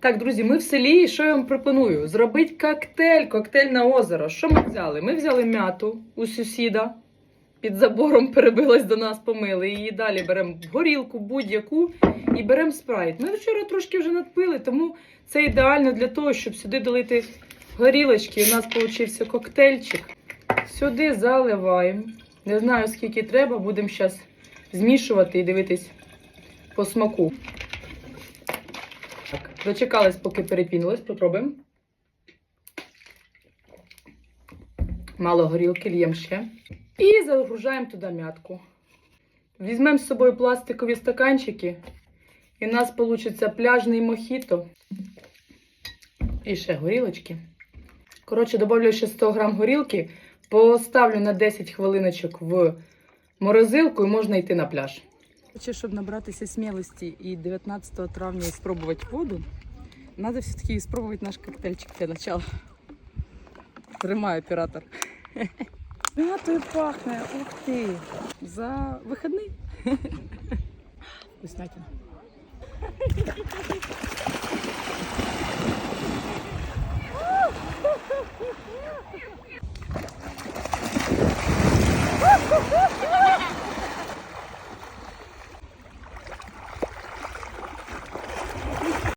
Так, друзі, ми в селі, і що я вам пропоную? Зробити коктейль, коктейль на озеро. Що ми взяли? Ми взяли м'яту у сусіда, під забором перебилась до нас, помили її. Далі беремо горілку будь-яку і беремо спрайт. Ми вчора трошки вже надпили, тому це ідеально для того, щоб сюди долити горілочки. У нас вийшов коктейльчик. Сюди заливаємо. Не знаю, скільки треба, будемо зараз змішувати і дивитись по смаку. Так, дочекались, поки перепінилось, попробуємо. Мало горілки, л'ємо ще. І загружаємо туди м'ятку. Візьмемо з собою пластикові стаканчики. І у нас вийде пляжний мохіто. І ще горілочки. Коротше, додавлю ще 100 грам горілки, поставлю на 10 хвилиночок в морозилку і можна йти на пляж. Хочу, щоб набратися смілості і 19 травня спробувати воду, треба все-таки спробувати наш коктейльчик для начала. Тримаю оператор. Мятою пахне, ух ти. За вихідний. Вкуснятина.